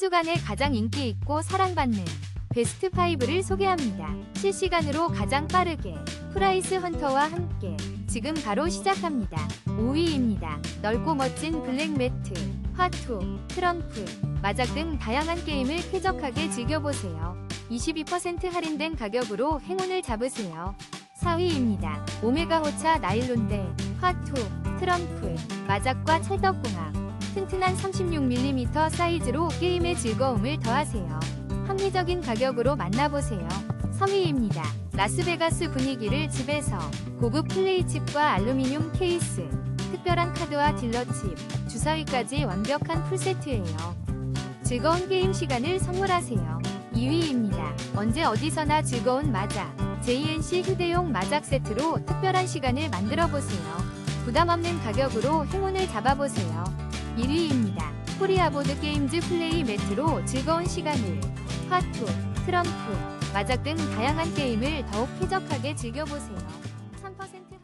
주간에 가장 인기 있고 사랑받는 베스트 5를 소개합니다. 실시간으로 가장 빠르게 프라이스 헌터와 함께 지금 바로 시작합니다. 5위입니다. 넓고 멋진 블랙 매트, 화투, 트럼프, 마작 등 다양한 게임을 쾌적하게 즐겨보세요. 22% 할인된 가격으로 행운을 잡으세요. 4위입니다. 오메가 호차 나일론대, 화투, 트럼프, 마작과 찰떡궁합. 튼튼한 36mm 사이즈로 게임의 즐거움을 더하세요. 합리적인 가격으로 만나보세요. 3위입니다. 라스베가스 분위기를 집에서 고급 플레이칩과 알루미늄 케이스, 특별한 카드와 딜러칩, 주사위까지 완벽한 풀세트예요. 즐거운 게임 시간을 선물하세요. 2위입니다. 언제 어디서나 즐거운 마작. JNC 휴대용 마작 세트로 특별한 시간을 만들어 보세요. 부담 없는 가격으로 행운을 잡아보세요. 1위입니다. 코리아 보드 게임즈 플레이 매트로 즐거운 시간을 화투, 트럼프, 마작 등 다양한 게임을 더욱 쾌적하게 즐겨보세요. 3% 할인